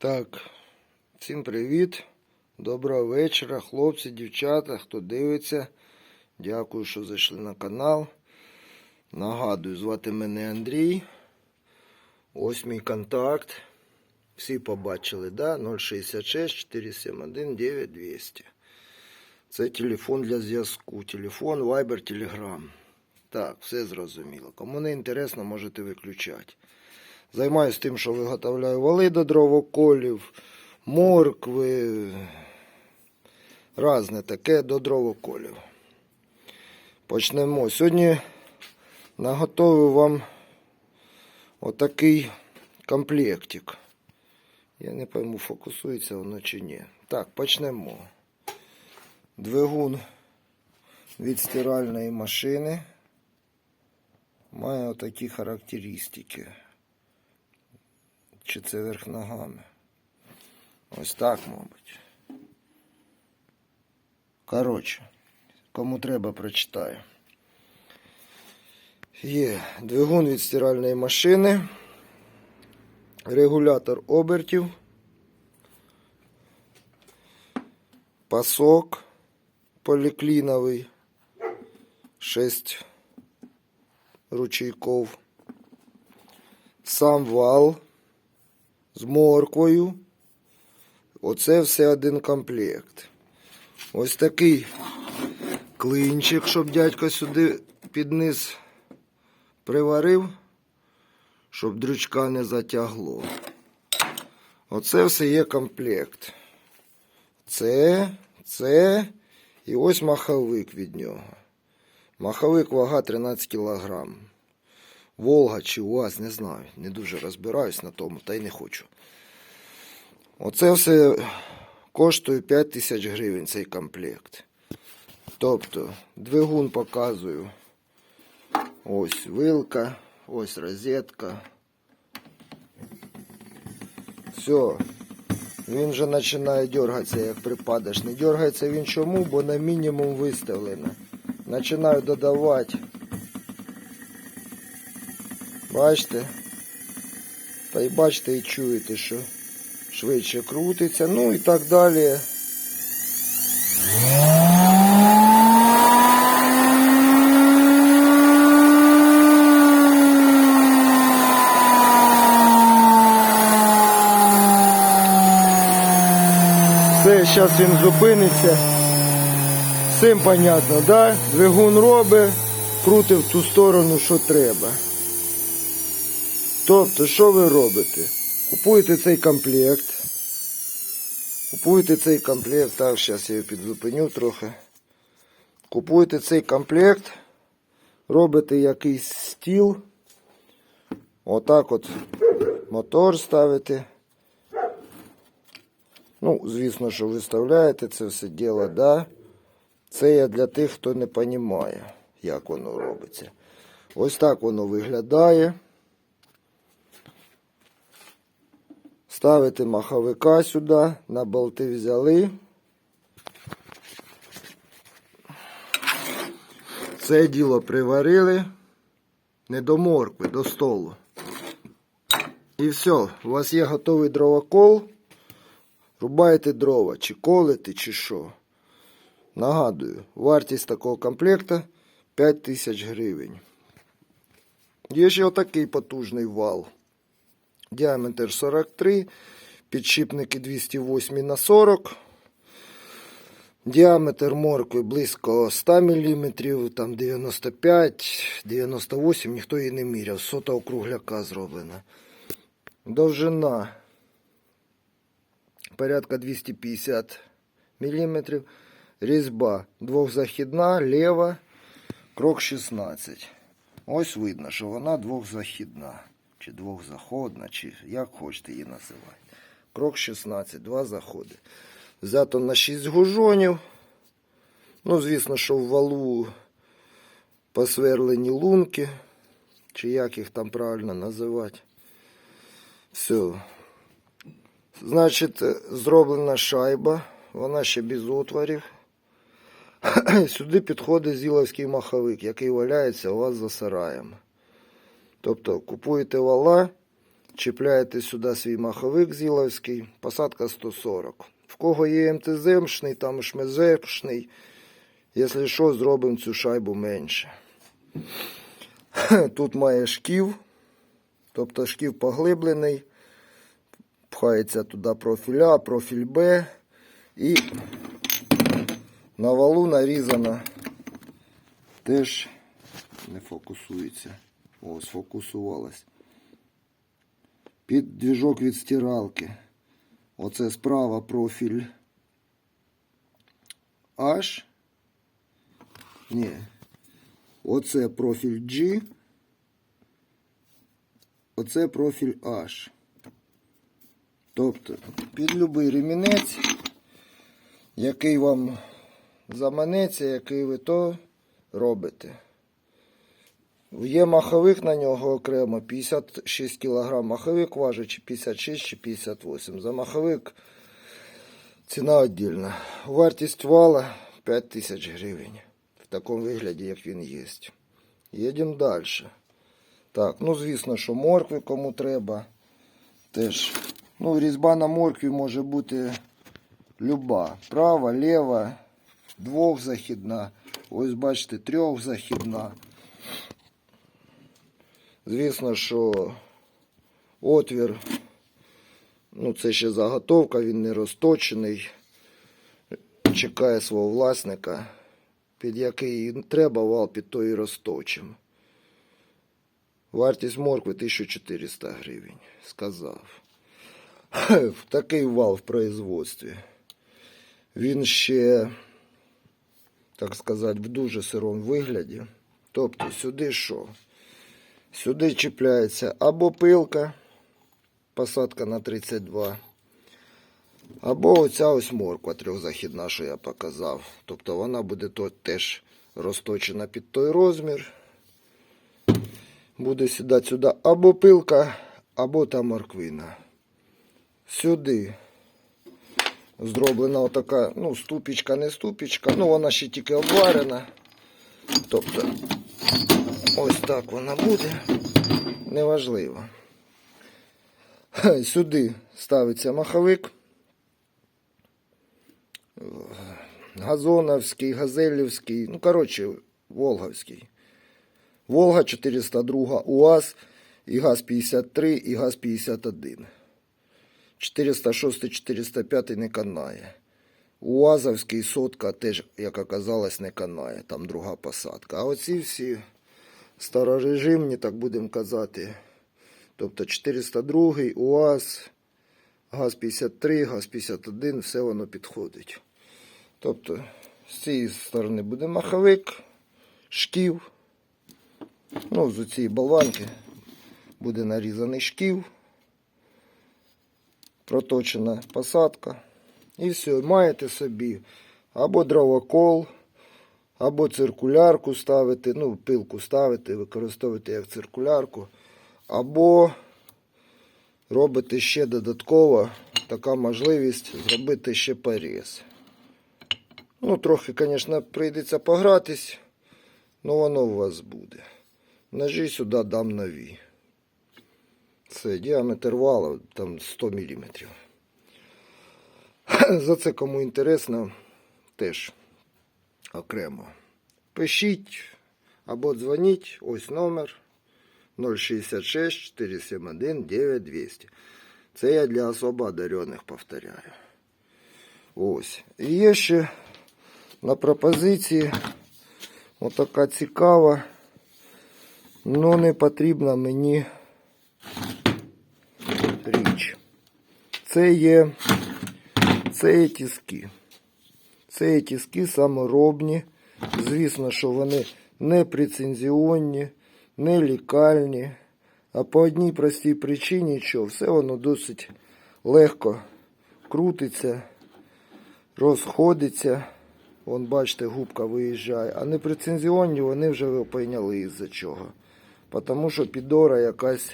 Так, всім привіт. Доброго вечора, хлопці, дівчата, хто дивиться. Дякую, що зайшли на канал. Нагадую, звати мене Андрій. Ось мій контакт. Всі побачили, да? 066 471 9200. Це телефон для зв'язку. Телефон, Viber, Telegram. Так, все зрозуміло. Кому не інтересно, можете виключати. Займаюсь тим, що виготовляю вали до дровоколів, моркви, разне таке до дровоколів. Почнемо. Сьогодні наготовив вам отакий комплектик. Я не пойму, фокусується воно чи ні. Так, почнемо. Двигун від стиральної машини має отакі характеристики чи це верх ногами. Ось так, мабуть. Коротше, кому треба, прочитаю. Є двигун від стиральної машини, регулятор обертів, пасок полікліновий, 6 ручейков, сам вал з морквою. Оце все один комплект. Ось такий клинчик, щоб дядько сюди під низ приварив, щоб дрючка не затягло. Оце все є комплект. Це, це і ось маховик від нього. Маховик вага 13 кілограм. Волга чи УАЗ, не знаю. Не дуже розбираюсь на тому, та й не хочу. Оце все коштує 5 тисяч гривень цей комплект. Тобто, двигун показую. Ось вилка, ось розетка. Все. Він вже починає дергатися, як припадеш. Не дергається він чому, бо на мінімум виставлено. Починаю додавати. Бачите? Та й бачите і чуєте, що швидше крутиться, ну і так далі. Все, зараз він зупиниться. Всім понятно, да? Двигун робить, крутить в ту сторону, що треба. Тобто, що ви робите? Купуєте цей комплект. Купуєте цей комплект. Так, зараз я його підзупиню трохи. Купуєте цей комплект, робите якийсь стіл. Отак от мотор ставите. Ну, звісно, що виставляєте це все діло, да. Це я для тих, хто не розуміє, як воно робиться. Ось так воно виглядає. Ставите маховика сюди, на болти взяли. Це діло приварили не до моркви, до столу. І все, у вас є готовий дровокол. Рубаєте дрова, чи колите, чи що. Нагадую, вартість такого комплекта 5 тисяч гривень. Є ще отакий потужний вал. Діаметр 43, підшипники 208 на 40. Діаметр моркви близько 100 мм, там 95, 98, ніхто її не міряв. Сота округляка зроблена. Довжина порядка 250 мм. Різьба двохзахідна, лева, крок 16. Ось видно, що вона двохзахідна. Чи двохзаходна, чи як хочете її називати. Крок 16, два заходи. Взято на 6 гужонів. Ну, звісно, що в валу посверлені лунки, чи як їх там правильно називати. Все. Значить, зроблена шайба, вона ще без отворів. Сюди підходить зіловський маховик, який валяється у вас за сараєм. Тобто купуєте вала, чіпляєте сюди свій маховик зіловський, посадка 140. В кого є МТЗ-мшний, там шмезешний, якщо що, зробимо цю шайбу менше. Тут має шків, тобто шків поглиблений, пхається туди профіль А, профіль Б і на валу нарізано теж не фокусується. О, сфокусувалась. Під двіжок від стиралки. Оце справа профіль H. Ні. Оце профіль G. Оце профіль H. Тобто під любий ремінець, який вам заманеться, який ви то робите. Є маховик на нього окремо 56 кг. Маховик важить чи 56 чи 58. За маховик ціна віддільна. Вартість вала 5 тисяч гривень. В такому вигляді, як він є. Їдемо далі. Так, ну звісно, що моркви кому треба. Теж. Ну, різьба на моркві може бути люба. Права, ліва, двохзахідна. Ось бачите, трьохзахідна. Звісно, що отвір, ну це ще заготовка, він не розточений. Чекає свого власника, під який треба вал, під той і розточимо. Вартість моркви 1400 гривень, сказав. Такий вал в производстві. Він ще, так сказати, в дуже сирому вигляді. Тобто сюди що? Сюди чіпляється або пилка, посадка на 32, або оця ось морква трьохзахідна, що я показав. Тобто вона буде теж розточена під той розмір. Буде сідати сюди або пилка, або та морквина. Сюди зроблена отака, ну, ступічка, не ступічка, ну вона ще тільки обварена. Тобто Ось так вона буде. Неважливо. Сюди ставиться маховик. Газоновський, Газелівський, ну, коротше, Волговський. Волга 402, УАЗ, і ГАЗ-53, і ГАЗ-51. 406, 405 не канає. УАЗовський сотка теж, як оказалось, не канає. Там друга посадка. А оці всі старорежимні, так будемо казати. Тобто 402, УАЗ, ГАЗ-53, ГАЗ-51, все воно підходить. Тобто, з цієї сторони буде маховик, шків. Ну, з цієї болванки буде нарізаний шків, проточена посадка. І все, маєте собі або дровокол, або циркулярку ставити, ну, пилку ставити, використовувати як циркулярку, або робити ще додатково така можливість зробити ще поріз. Ну, трохи, звісно, прийдеться погратись, але воно у вас буде. Ножі сюди дам нові. Це діаметр вала там 100 мм. За це кому інтересно, теж окремо. Пишіть або дзвоніть, ось номер 066 471 9200. Це я для особо одарених повторяю. Ось. І є ще на пропозиції отака цікава, але не потрібна мені річ. Це є, це є тіски. Це є тіски саморобні. Звісно, що вони не прецензіонні, не лікальні. А по одній простій причині, що все воно досить легко крутиться, розходиться. Вон, бачите, губка виїжджає. А не прецензіонні вони вже ви прийняли із-за чого. Тому що підора якась,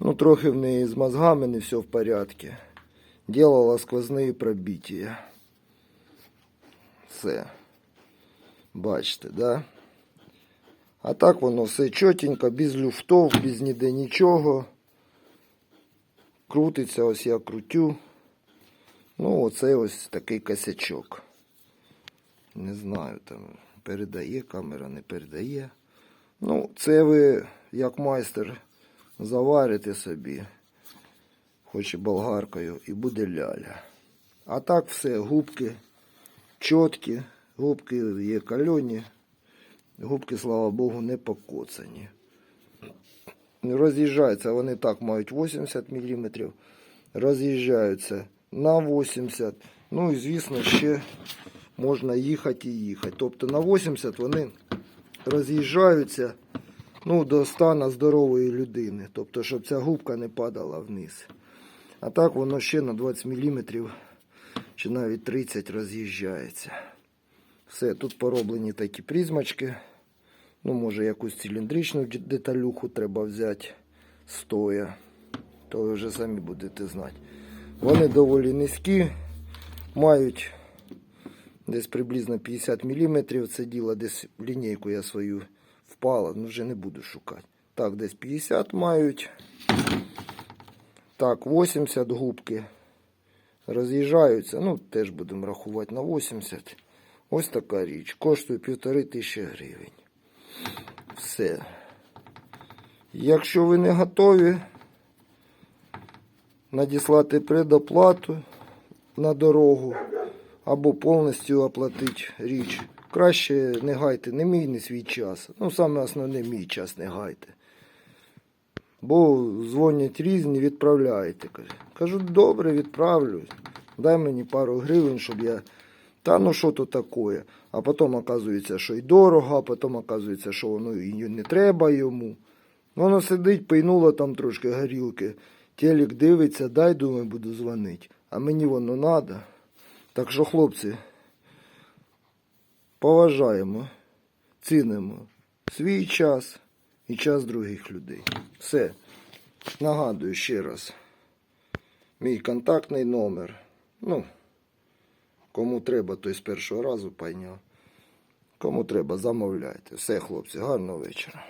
ну, трохи в неї з мозгами не все в порядку. Делала сквозні пробиття. Все. Бачите, да? А так воно все чотенько, без люфтов, без ніде нічого. крутиться, ось я крутю. Ну, оце ось такий косячок. Не знаю, там передає камера, не передає. Ну, це ви, як майстер, заварите собі, хоч і болгаркою, і буде ляля. А так все, губки чіткі, губки є кальоні, губки, слава Богу, не покоцані. Роз'їжджаються, вони так мають 80 мм, роз'їжджаються на 80 Ну і звісно, ще можна їхати і їхати. Тобто на 80 вони роз'їжджаються ну, до стану здорової людини. Тобто, щоб ця губка не падала вниз. А так воно ще на 20 мм чи навіть 30 роз'їжджається. Все, тут пороблені такі призмочки. Ну, може, якусь циліндричну деталюху треба взяти стоя. То ви вже самі будете знати. Вони доволі низькі, мають десь приблизно 50 мм. Це діло десь лінійку я свою впала, ну вже не буду шукати. Так, десь 50 мають. Так, 80 губки роз'їжджаються. Ну, теж будемо рахувати на 80. Ось така річ. Коштує півтори тисячі гривень. Все. Якщо ви не готові надіслати предоплату на дорогу або повністю оплатити річ, краще не гайте не мій, не свій час. Ну, саме основне мій час не гайте. Бо дзвонять різні, відправляйте. Кажу, добре, відправлю. Дай мені пару гривень, щоб я. Та ну що то таке? А потім оказується, що й дорого, а потім оказується, що воно і не треба йому. Воно сидить, пийнуло там трошки горілки. Телек дивиться, дай, думаю, буду дзвонити. А мені воно треба. Так що, хлопці, поважаємо, цінимо свій час і час других людей. Все. Нагадую ще раз. Мій контактний номер. Ну, кому треба, той з першого разу пайняв. Кому треба, замовляйте. Все, хлопці, гарного вечора.